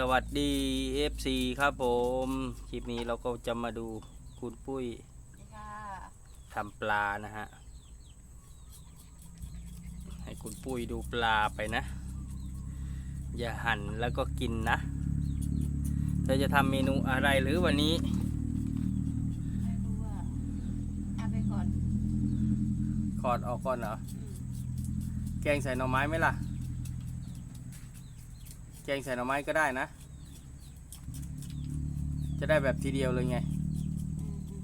สวัสดี FC ครับผม คลิปนี้เราก็จะมาดูคุณปุ้ยค่ะทำปลานะฮะ ให้คุณปุ้ยดูปลาไปนะ อย่าหั่นแล้วก็กินนะเธอจะทำเมนูอะไรหรือวันนี้ไม่รู้ว่าเอาไปก่อนขอดออกก่อนเหรออืมแกงใส่หน่อไม้ไหมล่ะ แกงใส่หน่อไม้ก็ได้นะ จะได้แบบทีเดียวเลยไงอืมอืม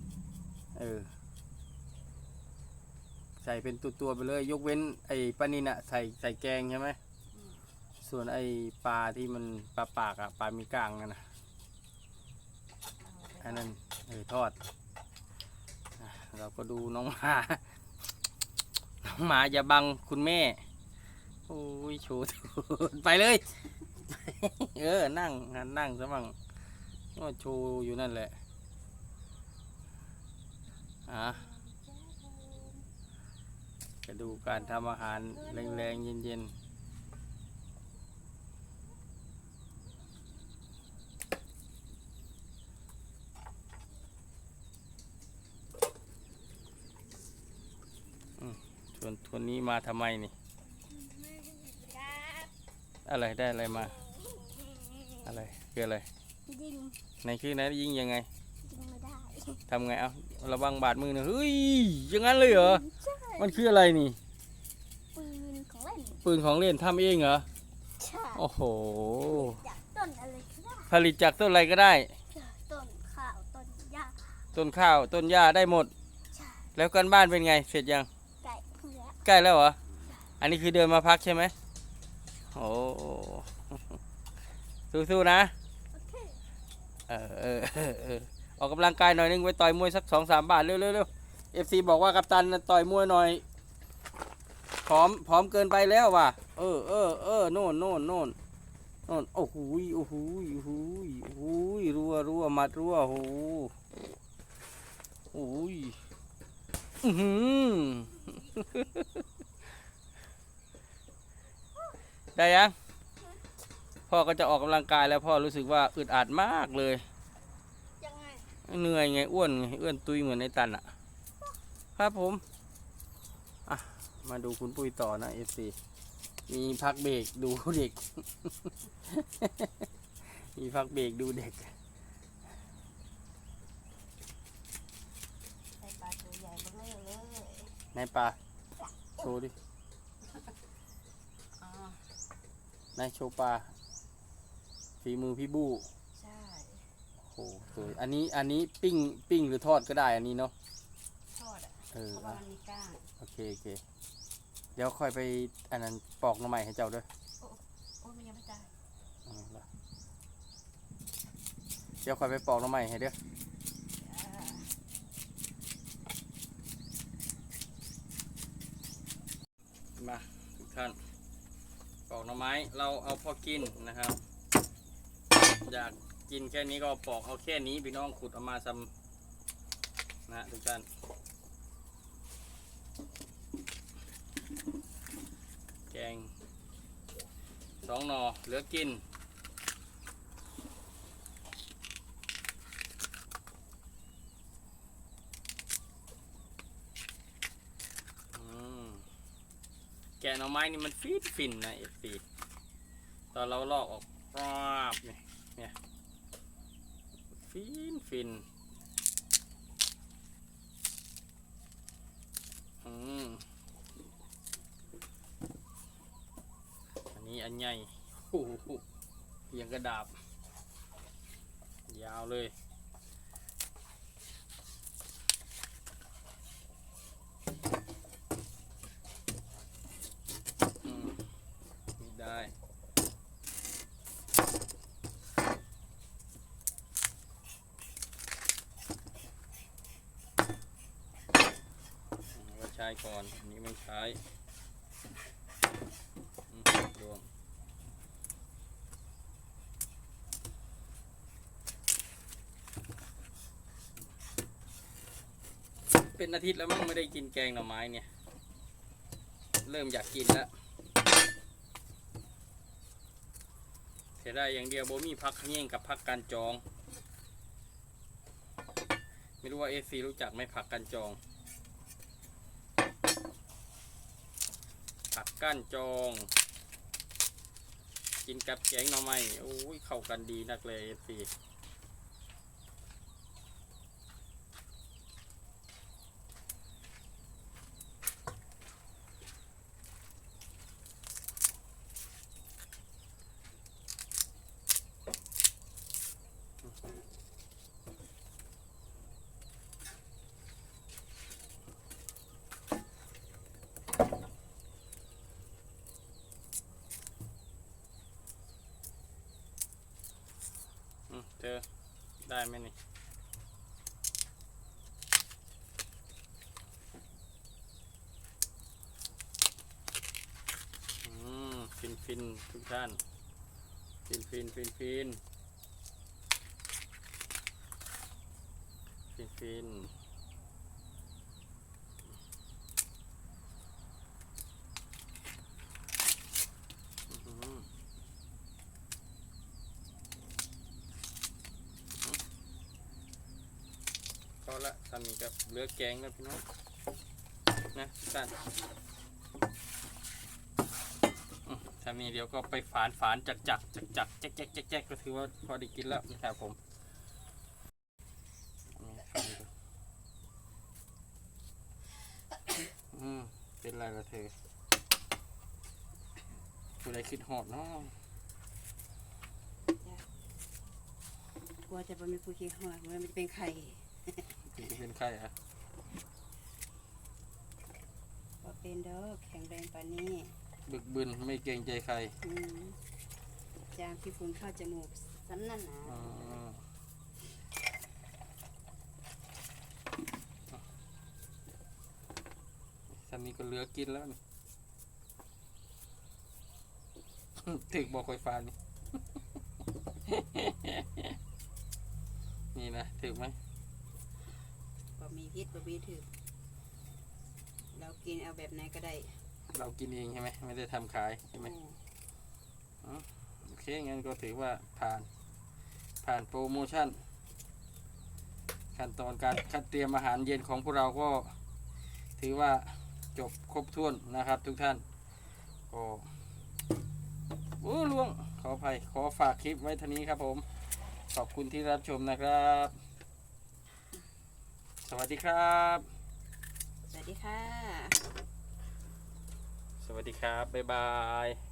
เออ ใส่เป็นตัวๆไปเลย ยกเว้น ไอ้ปลานินอะใส่ใส่แกงใช่ไหมอืมส่วนไอ้ปลาที่มันปลาปากอะปลามีกลางนั่นนะเอาไปก่อันนั้นเออทอดอะเราก็ดูน้องหมาน้องหมาอย่าบังคุณแม่ โอ้ยโชว์ไปเลย เออ นั่งนั่งซะมั่งก็โชว์อยู่นั่นแหละอะจะดูการทำอาหารแรงๆ เย็นๆส่วนทวนนี้มาทำไมนี่ อะไรได้อะไรมา อะไรคืออะไรยิงในคือไหนยิงยังไงยิงไม่ได้ทำไงเอาระวังบาดมือนะเฮ้ยอย่างนั้นเลยเหรอใช่มันคืออะไรนี่ ปืนของเล่นปืนของเล่นทำเองเหรอใช่โอ้โหจากต้นอะไรก็ได้ผลิตจากต้นอะไรก็ได้ จากต้นข้าวต้นหญ้าต้นข้าวต้นหญ้าได้หมด ใช่แล้วกันบ้านเป็นไง เสร็จยังไก่เผือกใกล้แล้วเหรออันนี้คือเดินมาพักใช่ไหมโอ้ สู้ๆนะเออเออเออออกกำลังกายหน่อยนึงไปต่อยมวยสักสองสามบาทเร็วเร็วเร็วเอฟซีบอกว่ากัปตันต่อยมวยหน่อยผอมผอมเกินไปแล้วว่ะ เออเออเออโน่นโน่นโน่นโน่นโอ้โหโอ้โหโอ้โหโอ้โหรัวรัวมัดรัวโอ้โหโอ้ยอือหือได้ยัง พ่อก็จะออกกำลังกายแล้วพ่อรู้สึกว่าอึดอัดมากเลยยังไงเหนื่อยไงอ้วนไงอ้วนตุยเหมือนในตันอะ ครับผมอะมาดูคุณปุ้ยต่อนะเอฟซีมีพักเบรกดูเด็ก มีพักเบรกดูเด็กใส่ปลาตัวใหญ่เบลอเลยในปลาโชว์ดิอ๋อในโชว์ปลา ฝีมือพี่บู้ใช่โอ้โหสวยอันนี้อันนี้ปิ้งปิ้งหรือทอดก็ได้อันนี้เนาะ ทอดอะเออ เพราะว่าอะมันมีก้างโอเคโอเค เดี๋ยวค่อยไปอันนั้นปอกหน้ำใหม่ให้เจ้าด้วยโอ้ยมันยังไม่ตายอืมล่ะเดี๋ยวค่อยไปปอกหน้ำใหม่ให้เด้ออ่ามาทุกท่านปอกหน่อไม้เราเอาพอกินนะครับ อยากกินแค่นี้ก็ปอกเอาแค่นี้พี่น้องขุดเออกมาซ้ำนะทุกท่านแกงสองหนอเหลือกินแกะหน่อไม้นี่มันฟีดฟินนะเอฟซีตอนเราลอกออกปราบเนี่ย เนี่ยฟินฟินอืมอันนี้อันใหญ่โอ้โหยังกระดาบ ยาวเลยได้อืม ก่อนอันนี้ไม่ใช้อืมรวมเป็นอาทิตย์แล้วมั้งไม่ได้กินแกงหน่อไม้เนี่ย เริ่มอยากกินแล้วเสียได้อย่างเดียวโบมี่พักเงี้ยงกับพักการจอง ไม่รู้ว่าเอซีรู้จักไหมผักกันจอง ก้านจอง กินกับแกงหน่อไม้โอ้ยเข้ากันดีนักเลยสิ เจอ ได้ไหมนี่อืมฟินฟินทุกท่าน ฟินฟินฟินฟินฟินฟินอื้อหือพ อละทำนี้กับเหลือแกงแล้วพี่น้องนะท่านถ้ามีเดี๋ยวก็ไปฝานฝานจักจักจักจักแจ๊กแจ๊กแจ๊กแจ๊กก็ถือว่าพอได้กินแล้วนะครับผมอืมเป็นไรละเธอผู้ใดคิดหอดเนาะกลัวจะบ่มีผู้คิดฮอดมันจะเป็นไข่ งจะเป็นไข้อะบ่เป็นดอกแข็งแรงปานนี้บึกบึนไม่เกรงใจใครอืมจามที่ฝุ่นเข้าจมูกสำนั่นนะอ่าถ้ามีก็เหลือกินแล้วนี่ ถึกบอกไฟฟ้านี่ นี่นะถึกไหม บ่มีพิษบ่มีถือเรากินเอาแบบไหนก็ได้เรากินเองใช่ไหมไม่ได้ทำขายใช่ไหมอืมโอเคงั้นก็ถือว่าผ่าน ผ่านโปรโมชั่น ขั้นตอนการคัดเตรียมอาหารเย็นของพวกเราก็ ถือว่าจบครบถ้วนนะครับ ทุกท่านก็โอ้ล่วงขออภัยขอฝากคลิปไว้เท่านี้ครับผม ขอบคุณที่รับชมนะครับ สวัสดีครับ สวัสดีค่ะ สวัสดีครับ บ๊ายบาย